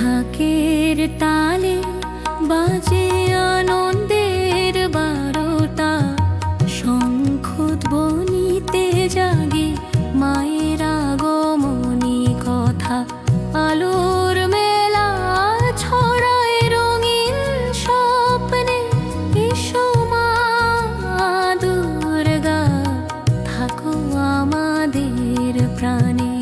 ঢাকের তালে বাজে আনন্দের বারোটা। শঙ্খধ্বনিতে জাগে মায়ের আগমনী কথা। আলোর মেলা ছড়ায় রঙিন স্বপ্নে এসো মা দুর্গা। থাকো আমাদের প্রাণে।